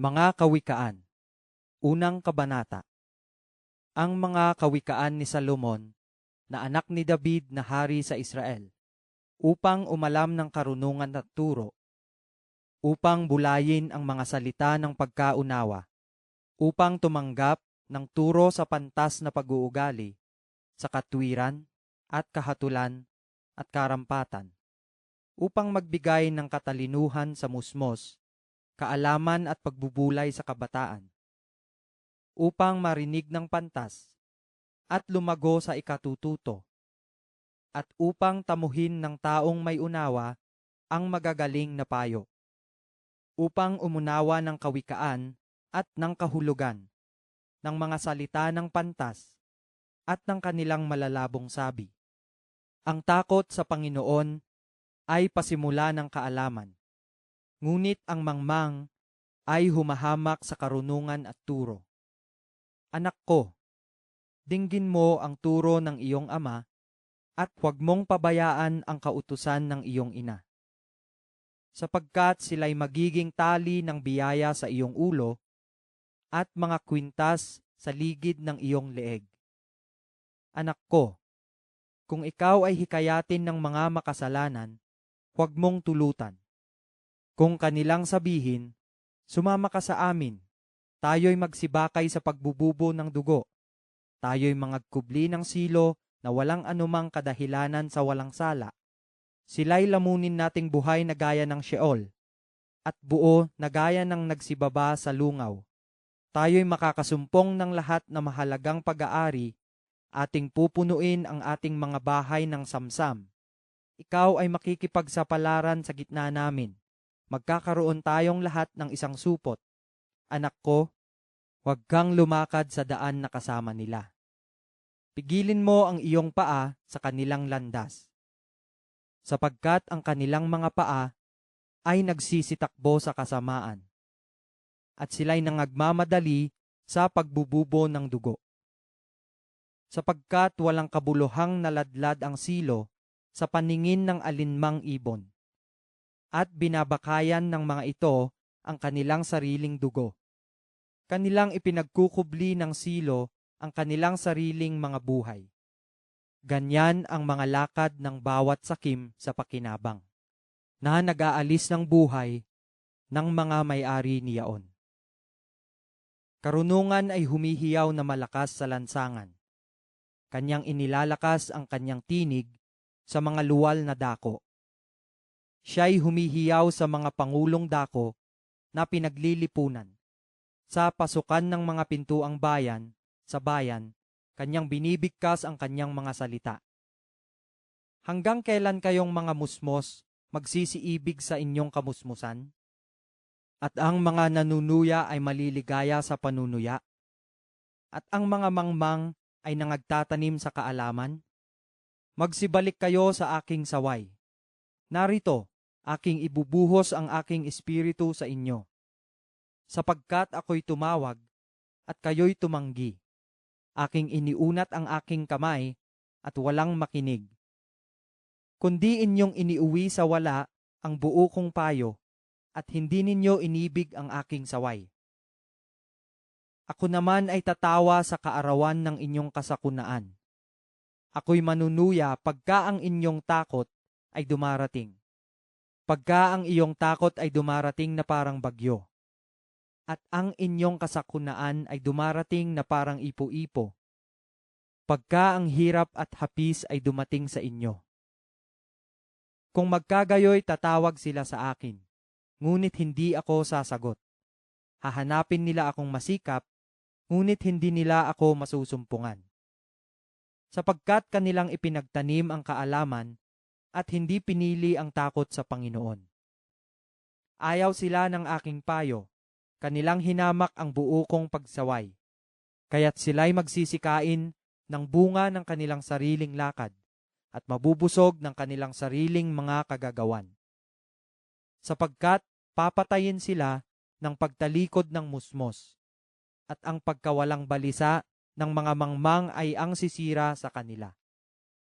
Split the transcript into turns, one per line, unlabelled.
Mga Kawikaan. Unang Kabanata. Ang mga kawikaan ni Salomon, na anak ni David na hari sa Israel, upang umalam ng karunungan at turo, upang bulayin ang mga salita ng pagkaunawa, upang tumanggap ng turo sa pantas na pag-uugali, sa katwiran at kahatulan at karampatan, upang magbigay ng katalinuhan sa musmos, kaalaman at pagbubulay sa kabataan, upang marinig ng pantas at lumago sa ikatututo, at upang tamuhin ng taong may unawa ang magagaling na payo, upang umunawa ng kawikaan at ng kahulugan, ng mga salita ng pantas at ng kanilang malalabong sabi. Ang takot sa Panginoon ay pasimula ng kaalaman, ngunit ang mangmang ay humahamak sa karunungan at turo. Anak ko, dinggin mo ang turo ng iyong ama at huwag mong pabayaan ang kautusan ng iyong ina. Sapagkat sila'y magiging tali ng biyaya sa iyong ulo at mga kwintas sa ligid ng iyong leeg. Anak ko, kung ikaw ay hikayatin ng mga makasalanan, huwag mong tulutan. Kung kanilang sabihin, sumama ka sa amin, tayo'y magsibakay sa pagbububo ng dugo, tayo'y mangagkubli ng silo na walang anumang kadahilanan sa walang sala. Sila'y lamunin nating buhay na gaya ng Sheol, at buo na gaya ng nagsibaba sa lungaw. Tayo'y makakasumpong ng lahat na mahalagang pag-aari ating pupunuin ang ating mga bahay ng samsam. Ikaw ay makikipagsapalaran sa gitna namin. Magkakaroon tayong lahat ng isang supot. Anak ko, huwag kang lumakad sa daan na kasama nila. Pigilin mo ang iyong paa sa kanilang landas. Sapagkat ang kanilang mga paa ay nagsisitakbo sa kasamaan. At sila'y nangagmamadali sa pagbububo ng dugo sapagkat walang kabuluhang naladlad ang silo sa paningin ng alinmang ibon. At binabakayan ng mga ito ang kanilang sariling dugo. Kanilang ipinagkukubli ng silo ang kanilang sariling mga buhay. Ganyan ang mga lakad ng bawat sakim sa pakinabang, na nag-aalis ng buhay ng mga may-ari niyaon. Karunungan ay humihiyaw na malakas sa lansangan Kanyang inilalakas ang kanyang tinig sa mga luwal na dako. Siya'y humihiyaw sa mga pangulong dako na pinaglilipunan. Sa pasukan ng mga pintuang bayan, sa bayan, kanyang binibigkas ang kanyang mga salita. Hanggang kailan kayong mga musmos magsisiibig sa inyong kamusmusan? At ang mga nanunuya ay maliligaya sa panunuya? At ang mga mangmang ay nangagtatanim sa kaalaman? Magsibalik kayo sa aking saway. Narito, aking ibubuhos ang aking espiritu sa inyo. Sapagkat ako'y tumawag at kayo'y tumanggi. Aking iniunat ang aking kamay at walang makinig. Kundi inyong iniuwi sa wala ang buo kong payo at hindi ninyo inibig ang aking saway. Ako naman ay tatawa sa kaarawan ng inyong kasakunaan. Ako'y manunuya pagka ang inyong takot ay dumarating. Pagka ang iyong takot ay dumarating na parang bagyo. At ang inyong kasakunaan ay dumarating na parang ipo-ipo. Pagka ang hirap at hapis ay dumating sa inyo. Kung magkagayoy tatawag sila sa akin, ngunit hindi ako sasagot. Hahanapin nila akong masikap ngunit hindi nila ako masusumpungan. Sapagkat kanilang ipinagtanim ang kaalaman at hindi pinili ang takot sa Panginoon. Ayaw sila ng aking payo, kanilang hinamak ang buo kong pagsaway, kaya't sila'y magsisikain ng bunga ng kanilang sariling lakad at mabubusog ng kanilang sariling mga kagagawan. Sapagkat papatayin sila ng pagtalikod ng musmos at ang pagkawalang balisa ng mga mangmang ay ang sisira sa kanila.